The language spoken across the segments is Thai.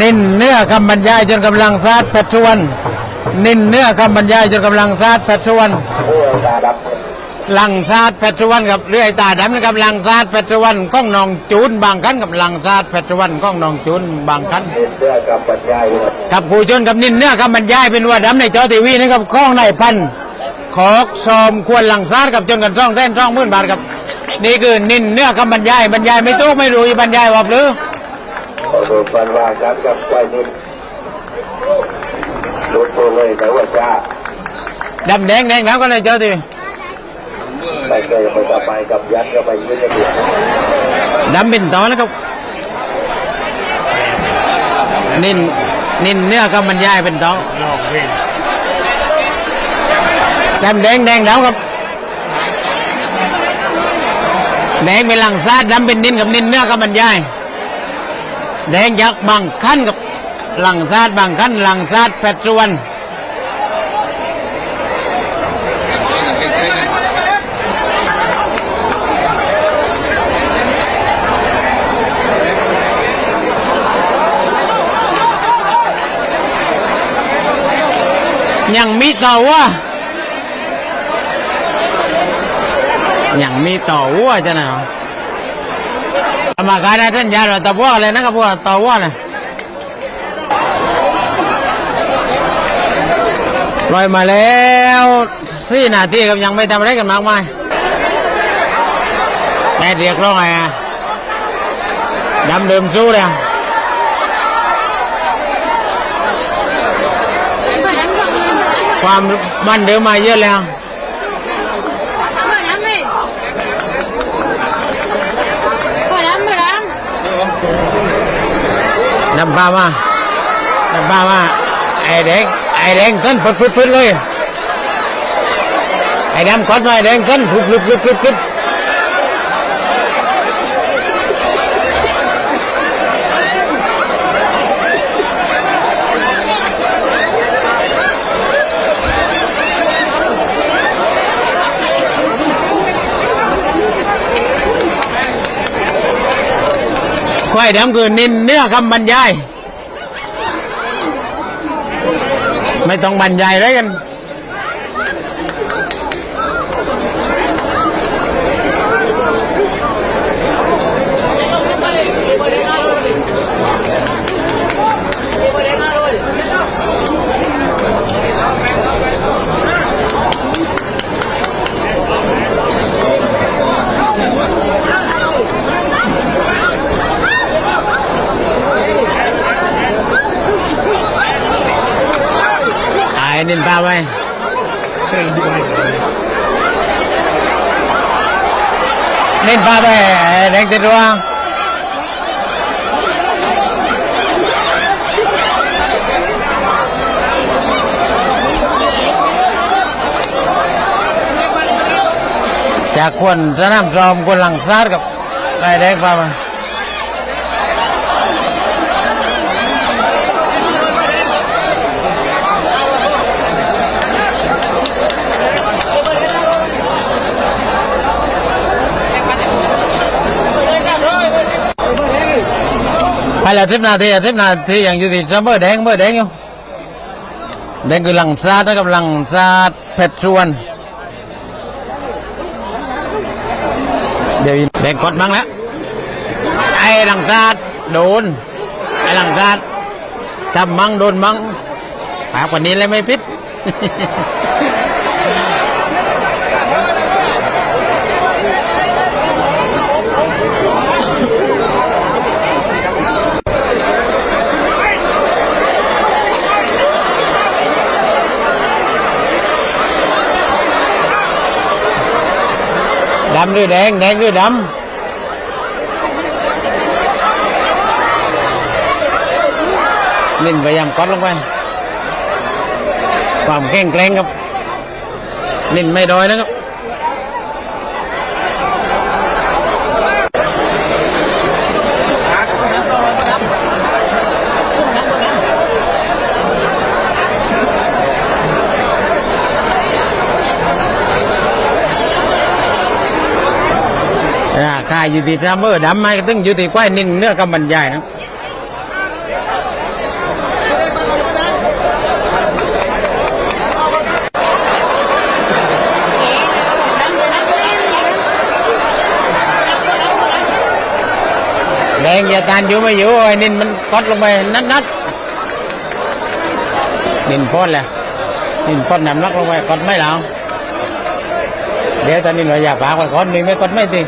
นิ่นเนื้อคำบรรยายจนกำลังซาดเพชรสุวรรณนิ่นเนื้อคำบรรยายจนกำลังซาดเพชรสุวรรณผู้ตาดับหลังซาดเพชรสุวรรณกับเรื่อยตาดำนะครับลังซาดเพชรสุวรรณข้องนองจูนบางคันกับลังซาดเพชรสุวรรณข้องนองจูนบางคันเห็นกับบรรยายกับผู้ชนกับนินเนื้อคำบรรยายเป็นว่าดำในจอทีวีนะครับข้องในพันขอกซอมควรหลังซาดกับจนกันช่องแท่นช่องมื่นบาทครับ นี่คือนินเนื้อคำบรรยายบรรยายไม่ตู้ไม่รู้บรรยายว่าหรือ โอ้โหปันว่ากันกับไว้นิดลุดตัวเลยแต่ว่าจ้าดำแดงแดงดำก็เลยเจอทีไปเคยไปต่อไปกับยัดก็ไปยืดกันดำเป็นต่อนะครับนินนินเนื้อก็บรรยายเป็นต่อดำแดงแดงดำครับแดงเป็นหลังซาดดำเป็นนินกับนินเนื้อก็บรรยาย แดงยักษ์บางขั้นกับหลังซาดบางขั้นหลังซาดแปดส่วนยังมีต่อวะยังมีต่อวัวจะนะ กรรมการนะท่านยาเราตะวัวอะไรนะครับพวกต่อวัวนะลอยมาแล้วสี่นาทีครับยังไม่ทำอะไรกันมากมายแต่เรียกร้องไงดำเดิมสู้เลยความมันเดิมมาเยอะแล้ว นำพามานำพามาไอ้แดงไอ้แดงขึ้นพุดพุดพุดเลยไอ้ดำกดมาไอ้แดงขึ้นพุดพุดพุดพุดายดำคือนินเนื้อคำบรรยาย ไม่ต้องบรรยายอะไรกัน ไอ้นินพาไปนินพาไปแดงติดรัวจากคนสนามซ้อมคนหลังซาดกับไอ้แดงปไปแล้ วสิบนาทีสิบนาทียังอยู่ที่เบอร์แดงเบอร์แดงอยู่แดงคือหลังซาดนะครับหลังซาดเพชรชวนเดี๋ยวแดงกดมั้งแล้วไอ้หลังซาดโดนไอ้หลังซาดทำมั้งโดนมั้งปากกว่านี้เลยไม่พิษ ดำหรือแดง แดงหรือดำนิ่นพยายามกดลงไป ความแข็งแกร่งครับ นิ่นไม่ด้อยนะครับายอยู่ที่ทรัเบอร์ดำไม่ต้องอยู่ที่ควายนิ่งเนื้อกำบรรยายนะแดงยาตานอยู่ไม่อยู่ไอ้นินมันกดลงไปนัดนัดนินพ่นแหละนินพ่นนำลักลงไปกดไม่แล้วเดี๋ยวตอนนี้เราอยากปากไว้กดนมีไม่กดไม่ติง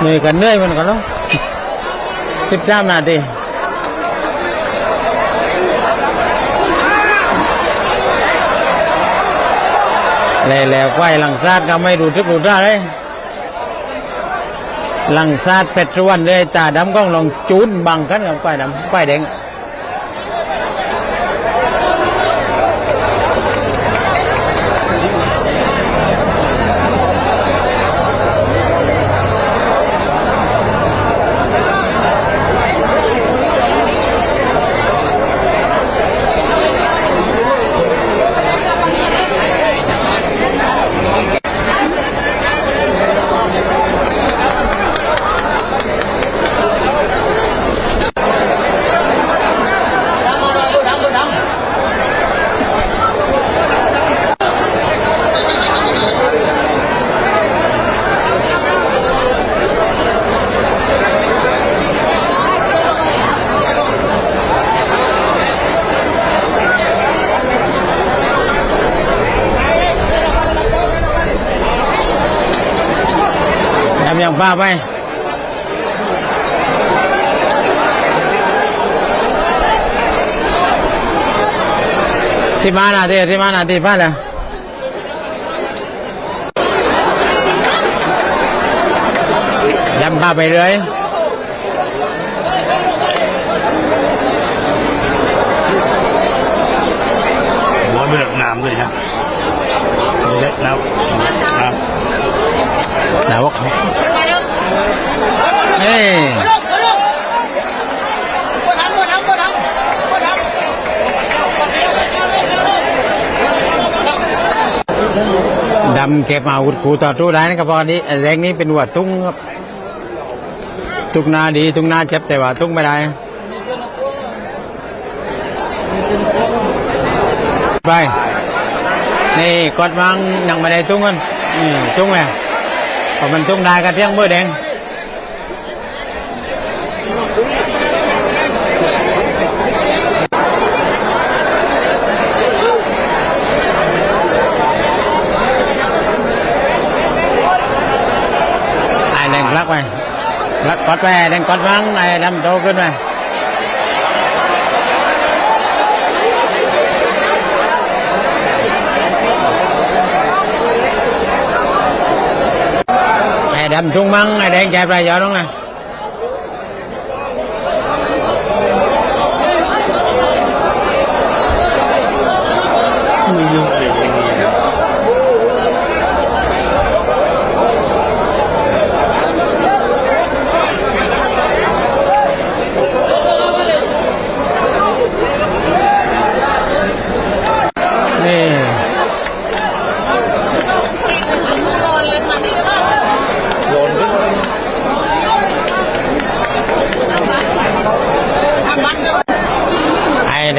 เหนื่อยกันเหนื่อยมันกันแล้วสิบสามนาทีแล้วแล้วไฟหลังซาดก็ไม่รู้ทึกรู้ท่าเลยหลังซาดเป็ดรวนเลยตาดำก้องลองจูนบังกันกับป้ายดำป้ายแดง ดำยังป้าไปที่มานาทีที่มานาทีป้าเลยดำป้าไปเลยหัวเลือกน้ำเลยนะเล็กน้ำน้ดาวก เฮ้ยดำเก็บอาวุธขู่ต่อสู้ได้นะครับพอนี้แรงนี้เป็นหัวตุ้งครับตุ้งนาดีตุ้งนาเจ็บแต่ว่าตุ้งไม่ได้ไปนี่กดมังยังไม่ได้ตุ้งกันอืมตุ้งไหมพอมันตุ้งได้ก็เที่ยงเบอร์แดงไอ้แดงพลักไป พลักกดไปแดงกดมังไอ้ดำโตขึ้นไปไอ้ดำทุ่งมังไอ้แดงแกปลายยอดน้องนะำมีเยอะเลยอย่างนี้นะ นี่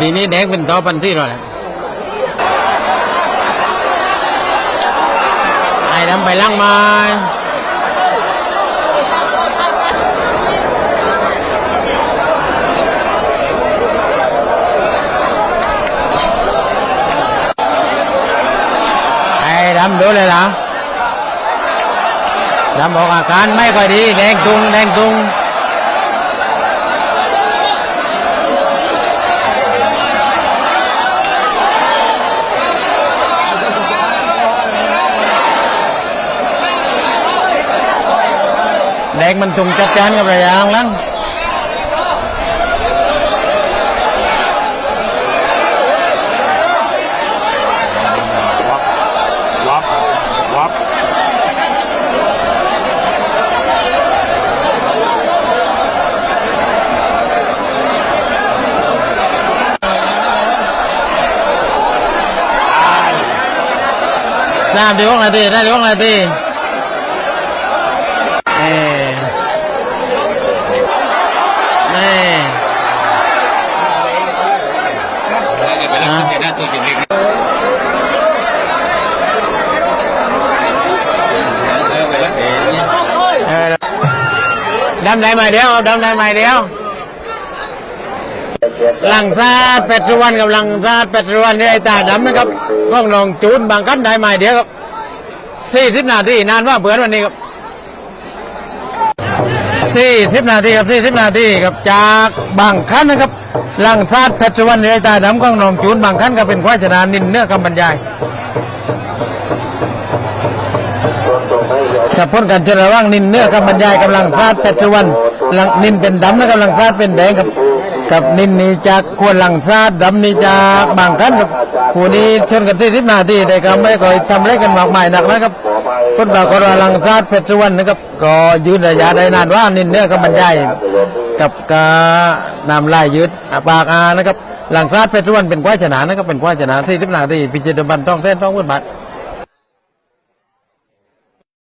ปีนี้แดงเป็นต่อปันที่เราเยไอ้ดำไปล่างมาไอ้ดำดูเลยนะดำบอกอาการไม่ค่อยดี แดงตุงแดงตุง กมันตรงจัดจานกับระยางลังสามเดี๋ยวไาทีได้เดี๋ยวไาที เออดำได้ไหมเดียวดำได้ไหมเดียวหลังซาดเป็ดรวนกับหลังซาดเป็ดรวนนี่ไอ้ตาดำนะครับก้องนองจูนบางกันได้ไหมเดียวครับสี่สิบนาทีนานว่าเบื่อวันนี้ครับ สี่สิบนาทีครับสี่สิบนาทีครับจากบางคันนะครับลังซาดเพชรวนนี่ไอ้ตาดำก้องนองจูนบางคันก็เป็นควายชนะนินเนื้อคำบรรยายจะพ้นกันจะระว่างนินเนื้อคำบรรยายกำลังซาดเพชรวันหลังนินเป็นดำนะกำลังซาดเป็นแดงครับ กับนินนี่จากควรหลังซาดดำนี่จากบางคันครับคู่นี้ชนกันที่สิบนาทีแต่ก็ไม่ค่อยทำอะไรกันมากมายหนักนะครับพ้นปรากฏว่าหลังซาดเพชรสุวรรณนะครับก็ยืนระยะได้นานว่านินเนื้อก็บรรยายกับกานำลายยืดปากอานะครับหลังซาดเพชรสุวรรณเป็นควายชนะนะครับเป็นควายชนะที่สิบนาทีพิจิตรบันต้องเส้นต้องมืดบัด